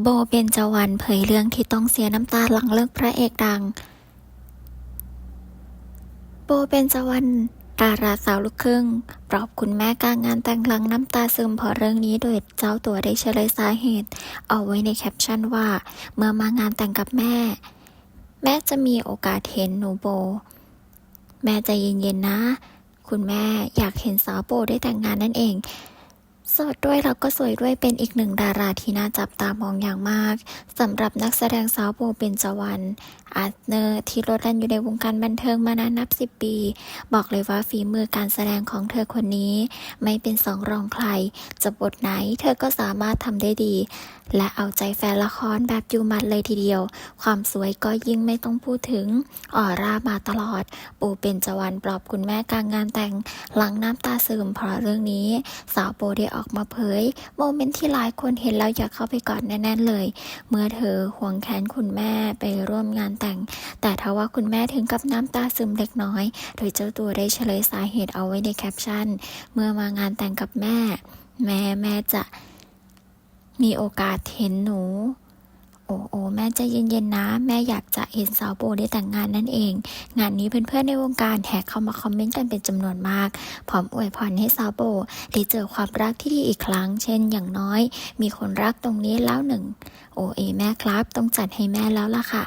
โบเบญจวรรณเผยเรื่องที่ต้องเสียน้ำตาหลังเลิกพระเอกดัง โบเบญจวรรณดาราสาวลูกครึ่ง ปลอบคุณแม่กลางงานแต่งหลังน้ำตาซึมเพราะเรื่องนี้โดยเจ้าตัวได้เฉลยสาเหตุ เอาไว้ในแคปชั่นว่า เมื่อมางานแต่งกับแม่ แม่จะมีโอกาสเห็นหนูโบ แม่ใจเย็นๆนะ คุณแม่อยากเห็นสาวโบได้แต่งงานนั่นเอง สดด้วยแล้วก็สวยด้วยเป็นอีกหนึ่งดาราที่น่าจับตามองอย่างมากสำหรับนักแสดงสาวโบเบนจวรรณ อาร์เนอร์ที่โลดแล่นอยู่ในวงการบันเทิงมานานนับสิบปี บอกเลยว่าฝีมือการแสดงของเธอคนนี้ ไม่เป็นสองรองใคร จะบทไหนเธอก็สามารถทำได้ดี และเอาใจแฟนละครแบบยูมัดเลยทีเดียว ความสวยก็ยิ่งไม่ต้องพูดถึง ออร่ามาตลอด ปูเป็นจวันปลอบคุณแม่กลางงานแต่ง หลังน้ำตาซึมเพราะเรื่องนี้ สาวโบได้ออกมาเผย โมเมนต์ที่หลายคนเห็นแล้วอยากเข้าไปกอดแน่นๆเลย เมื่อเธอห่วงแขนคุณแม่ไปร่วมงานแต่ง แต่ทว่าคุณแม่ถึงกับน้ำตาซึมเล็กน้อย โดยเจ้าตัวได้เฉลยสาเหตุเอาไว้ในแคปชั่น เมื่อมางานแต่งกับแม่ แม่แม่จะมีโอกาสเห็นหนูโอ้โอ้แม่ใจเย็นๆนะ แม่อยากจะเห็นสาวโบได้แต่งงานนั่นเอง งานนี้เพื่อนๆในวงการแหกเข้ามาคอมเมนต์กันเป็นจำนวนมาก พร้อมอวยพรให้สาวโบได้เจอความรักที่ดีอีกครั้ง เช่น อย่างน้อย มีคนรักตรงนี้แล้วหนึ่ง โอเอแม่ครับ ต้องจัดให้แม่แล้วล่ะค่ะ